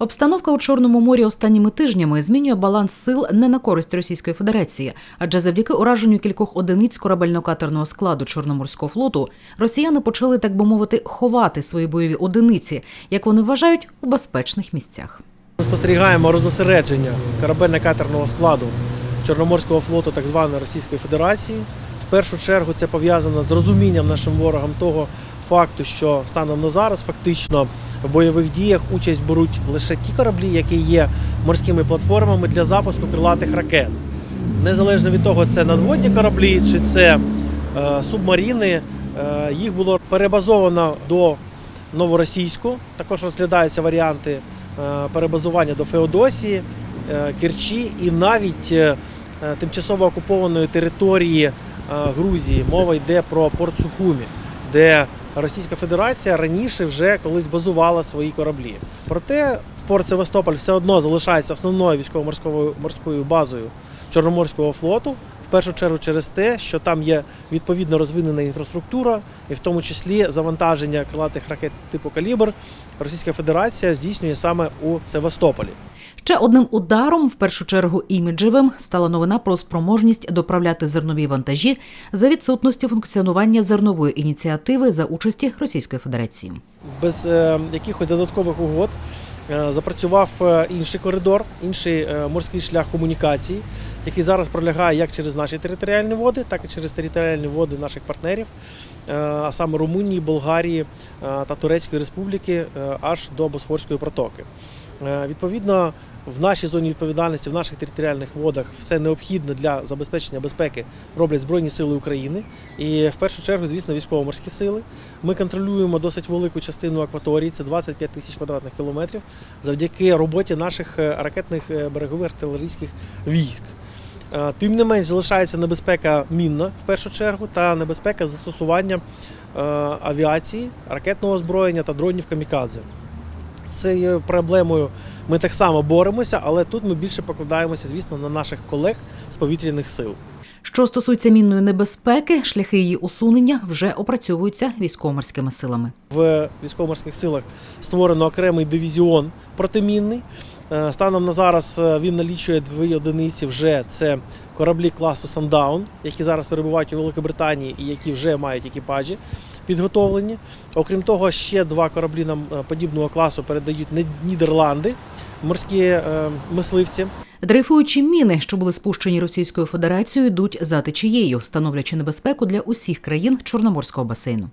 Обстановка у Чорному морі останніми тижнями змінює баланс сил не на користь Російської Федерації, адже завдяки ураженню кількох одиниць корабельно-катерного складу Чорноморського флоту росіяни почали, так би мовити, ховати свої бойові одиниці, як вони вважають, у безпечних місцях. Ми спостерігаємо розосередження корабельно-катерного складу Чорноморського флоту так званої Російської Федерації. В першу чергу це пов'язано з розумінням нашим ворогам того факту, що станом на зараз фактично в бойових діях участь беруть лише ті кораблі, які є морськими платформами для запуску крилатих ракет. Незалежно від того, це надводні кораблі чи це е, субмаріни, е, їх було перебазовано до Новоросійську. Також розглядаються варіанти е, перебазування до Феодосії, е, Керчі і навіть е, е, тимчасово окупованої території е, Грузії. Мова йде про порт Сухумі, де Російська Федерація раніше вже колись базувала свої кораблі. Проте порт Севастополь все одно залишається основною військово-морською морською базою Чорноморського флоту. В першу чергу через те, що там є відповідно розвинена інфраструктура, і в тому числі завантаження крилатих ракет типу Калібр Російська Федерація здійснює саме у Севастополі. Ще одним ударом, в першу чергу іміджевим, стала новина про спроможність доправляти зернові вантажі за відсутності функціонування зернової ініціативи за участі Російської Федерації. Без е, якихось додаткових угод е, запрацював е, інший коридор, інший е, морський шлях комунікації, який зараз пролягає як через наші територіальні води, так і через територіальні води наших партнерів, е, а саме Румунії, Болгарії е, та Турецької Республіки, е, аж до Босфорської протоки. Відповідно, в нашій зоні відповідальності, в наших територіальних водах все необхідне для забезпечення безпеки роблять Збройні Сили України і в першу чергу, звісно, військово-морські сили. Ми контролюємо досить велику частину акваторії, це 25 тисяч квадратних кілометрів, завдяки роботі наших ракетних берегових артилерійських військ. Е, Тим не менш залишається небезпека мінна в першу чергу та небезпека застосування е, авіації, ракетного озброєння та дронів камікадзе. З цією проблемою ми так само боремося, але тут ми більше покладаємося, звісно, на наших колег з повітряних сил. Що стосується мінної небезпеки, шляхи її усунення вже опрацьовуються військово-морськими силами. В військово-морських силах створено окремий дивізіон протимінний. Е, Станом на зараз е, він налічує дві одиниці. Вже це кораблі класу Сандаун, які зараз перебувають у Великобританії і які вже мають екіпажі підготовлені. Окрім того, ще два кораблі нам е, подібного класу передають Нід- Нідерланди, морські мисливці. Дрейфуючі міни, що були спущені Російською Федерацією, йдуть за течією, становлячи небезпеку для усіх країн Чорноморського басейну.